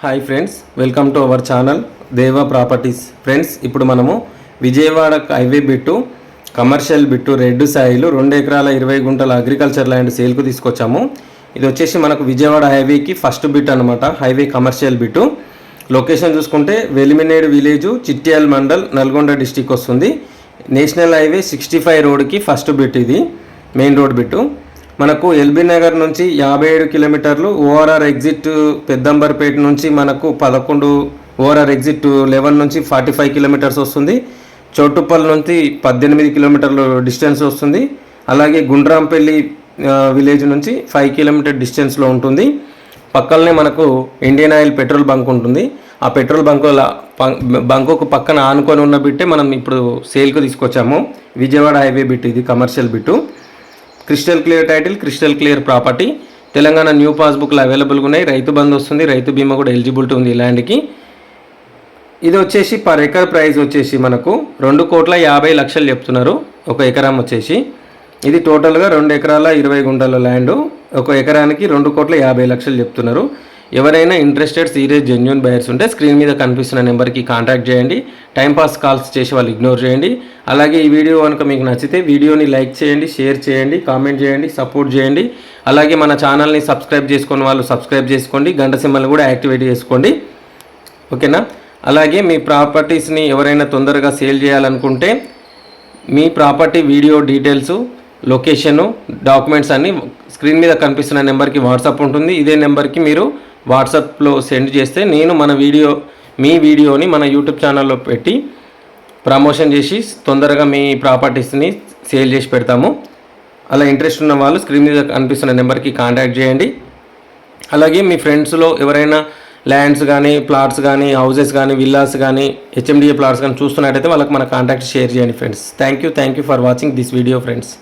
Hi friends welcome to our channel Deva properties. Friends ఇప్పుడు మనము Vijayawada highway bit commercial bit red soil రెండు ఎకరాల ఇరవై గుంటల అగ్రికల్చర్ ల్యాండ్ సేల్కు తీసుకొచ్చాము. ఇది వచ్చేసి మనకు విజయవాడ హైవేకి ఫస్ట్ బిట్ అనమాట హైవే కమర్షియల్ బిట్టు. లొకేషన్ చూసుకుంటే వెలిమినేడు విలేజ్ చిట్యాల్ మండల్ నల్గొండ డిస్టిక్ వస్తుంది. నేషనల్ హైవే సిక్స్టీ ఫైవ్ రోడ్కి ఫస్ట్ బిట్ ఇది మెయిన్ రోడ్ బిట్టు. మనకు ఎల్బీ నగర్ నుంచి యాభై ఏడు కిలోమీటర్లు ఓఆర్ఆర్ ఎగ్జిట్ పెద్దంబర్పేట నుంచి మనకు పదకొండు ఓఆర్ఆర్ ఎగ్జిట్ లెవెన్ నుంచి ఫార్టీ ఫైవ్ కిలోమీటర్స్ వస్తుంది. చోటుపల్లి నుంచి పద్దెనిమిది కిలోమీటర్లు డిస్టెన్స్ వస్తుంది. అలాగే గుండ్రాంపల్లి విలేజ్ నుంచి ఫైవ్ కిలోమీటర్ డిస్టెన్స్లో ఉంటుంది. పక్కనే మనకు ఇండియన్ ఆయిల్ పెట్రోల్ బంక్ ఉంటుంది. ఆ పెట్రోల్ బంకుల బంకుకు పక్కన ఆనుకొని ఉన్న బిట్టే మనం ఇప్పుడు సేల్కు తీసుకొచ్చాము. విజయవాడ హైవే బిట్ ఇది commercial bit. Crystal clear title crystal clear property. Telangana new పాస్బుక్లు అవైలబుల్గా ఉన్నాయి. రైతు బంధు వస్తుంది. రైతు బీమా కూడా ఎలిజిబిలిటీ ఉంది ల్యాండ్కి ఇది వచ్చేసి పర్ ఎకర్ ప్రైస్ వచ్చేసి మనకు రెండు కోట్ల యాభై లక్షలు చెప్తున్నారు. ఒక ఎకరం వచ్చేసి. ఇది టోటల్గా రెండు ఎకరాల ఇరవై గుంటల ల్యాండ్. ఒక ఎకరానికి రెండు కోట్ల యాభై లక్షలు చెప్తున్నారు. ఎవరైనా ఇంట్రెస్టెడ్ సీరియస్ జెన్యున్ బయర్స్ ఉంటే స్క్రీన్ మీద కనిపిస్తున్న నెంబర్కి కాంటాక్ట్ చేయండి. టైంపాస్ కాల్స్ చేసి వాళ్ళు ఇగ్నోర్ చేయండి. అలాగే ఈ వీడియో కనుక మీకు నచ్చితే వీడియోని లైక్ చేయండి షేర్ చేయండి కామెంట్ చేయండి సపోర్ట్ చేయండి. అలాగే మన ఛానల్ని సబ్స్క్రైబ్ చేసుకున్న వాళ్ళు సబ్స్క్రైబ్ చేసుకోండి. గంట సింబల్ని కూడా యాక్టివేట్ చేసుకోండి. ఓకేనా అలాగే మీ ప్రాపర్టీస్ని ఎవరైనా తొందరగా సేల్ చేయాలనుకుంటే మీ property video details location documents అన్నీ స్క్రీన్ మీద కనిపిస్తున్న నెంబర్కి వాట్సాప్ ఉంటుంది. ఇదే నెంబర్కి మీరు వాట్సాప్లో సెండ్ చేస్తే నేను మన వీడియో మీ వీడియోని మన యూట్యూబ్ ఛానల్లో పెట్టి ప్రమోషన్ చేసి తొందరగా మీ ప్రాపర్టీస్ని సేల్ చేసి పెడతాము. అలా ఇంట్రెస్ట్ ఉన్న వాళ్ళు స్క్రీన్ మీద కనిపిస్తున్న నెంబర్కి కాంటాక్ట్ చేయండి. అలాగే మీ ఫ్రెండ్స్లో ఎవరైనా ల్యాండ్స్ కానీ ప్లాట్స్ కానీ హౌసెస్ కానీ విల్లాస్ కానీ హెచ్ఎండిఏ ప్లాట్స్ కానీ చూస్తున్నట్టయితే వాళ్ళకి మన కాంటాక్ట్ షేర్ చేయండి friends. Thank you thank you for watching this video friends.